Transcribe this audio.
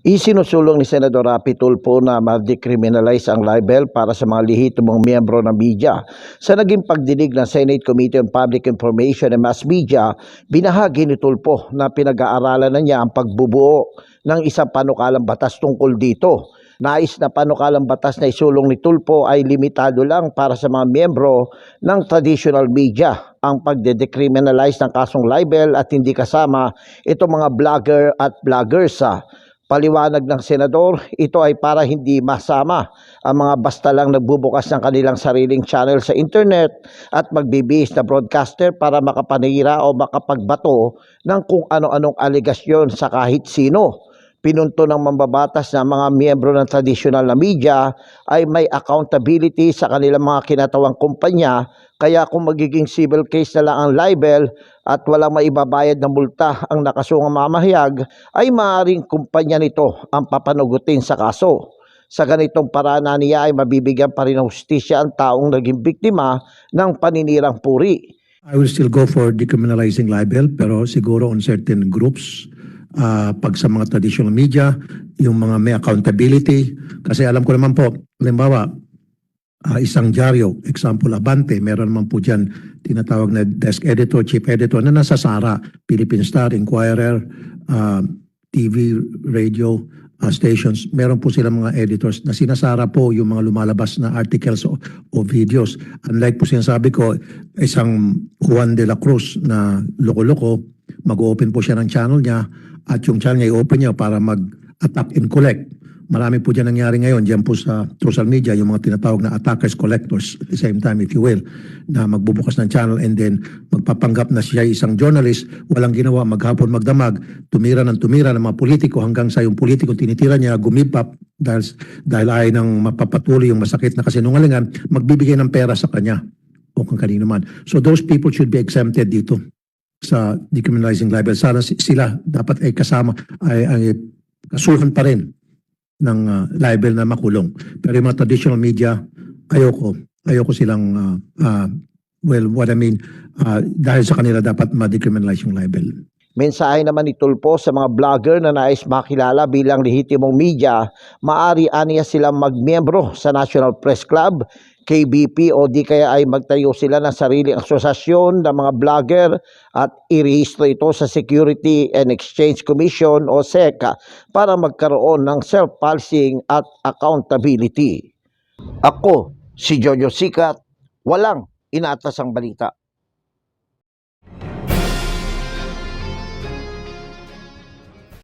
Isinusulong ni Senador Rapi Tulfo na ma-decriminalize ang libel para sa mga lehitimong miyembro ng media. Sa naging pagdinig ng Senate Committee on Public Information and Mass Media, binahagi ni Tulfo na pinag-aaralan na niya ang pagbubuo ng isang panukalang batas tungkol dito. Nais na panukalang batas na isulong ni Tulfo ay limitado lang para sa mga miyembro ng traditional media ang pagde-decriminalize ng kasong libel at hindi kasama itong mga vlogger at vloggers. ah. Paliwanag ng senador, ito ay para hindi masama ang mga basta lang nagbubukas ng kanilang sariling channel sa internet at magbibihis na broadcaster para makapanira o makapagbato ng kung ano-anong aligasyon sa kahit sino. Pinunto ng mambabatas na mga miyembro ng traditional na media ay may accountability sa kanilang mga kinatawang kumpanya kaya kung magiging civil case na lang ang libel at walang maibabayad na multa ang nakasungang mamahayag ay maaaring kumpanya nito ang papanugutin sa kaso. Sa ganitong paraan na niya ay mabibigyan pa rin ng hustisya ang taong naging biktima ng paninirang puri. I will still go for decriminalizing libel pero siguro on certain groups ah, pag sa mga traditional media yung mga may accountability. Kasi alam ko naman po halimbawa ah, isang dyaryo example Abante meron naman po dyan tinatawag na desk editor chief editor na nasa SARA Philippine Star Inquirer ah, TV radio ah, stations. Meron po silang mga editors na sinasara po yung mga lumalabas na articles o, o videos. Unlike po sinasabi ko isang Juan de la Cruz na loko-loko, mag-open po siya ng channel niya at yung channel niya i-open niya para mag-attack and collect. Marami po dyan nangyari ngayon dyan po sa social media, yung mga tinatawag na attackers, collectors, at the same time if you will, na magbubukas ng channel and then magpapanggap na siya isang journalist, walang ginawa, maghapon magdamag, tumira ng tumira ng mga politiko hanggang sa yung politiko tinitira niya, gumipap dahil, dahil ay nang mapapatuloy yung masakit na kasinungalingan, magbibigay ng pera sa kanya o kung kanino man. So those people should be exempted dito sa decriminalizing libel. Sana si- sila dapat ay kasama, ay, ay kasuhan pa rin ng ah, libel na makulong. Pero yung mga traditional media, ayoko. Ayoko silang, ah, ah, well, what I mean, ah, dahil sa kanila dapat ma-decriminalize yung libel. Mensahe naman ni Tulpo sa mga vlogger na nais makilala bilang lehitimong media, maari aniya silang magmiyembro sa National Press Club, KBP o di kaya ay magtayo sila ng sariling asosasyon ng mga vlogger at irehistro ito sa Security and Exchange Commission o SECA para magkaroon ng self-policing at accountability. Ako, si Jojo Sikat, walang inaatas ang balita.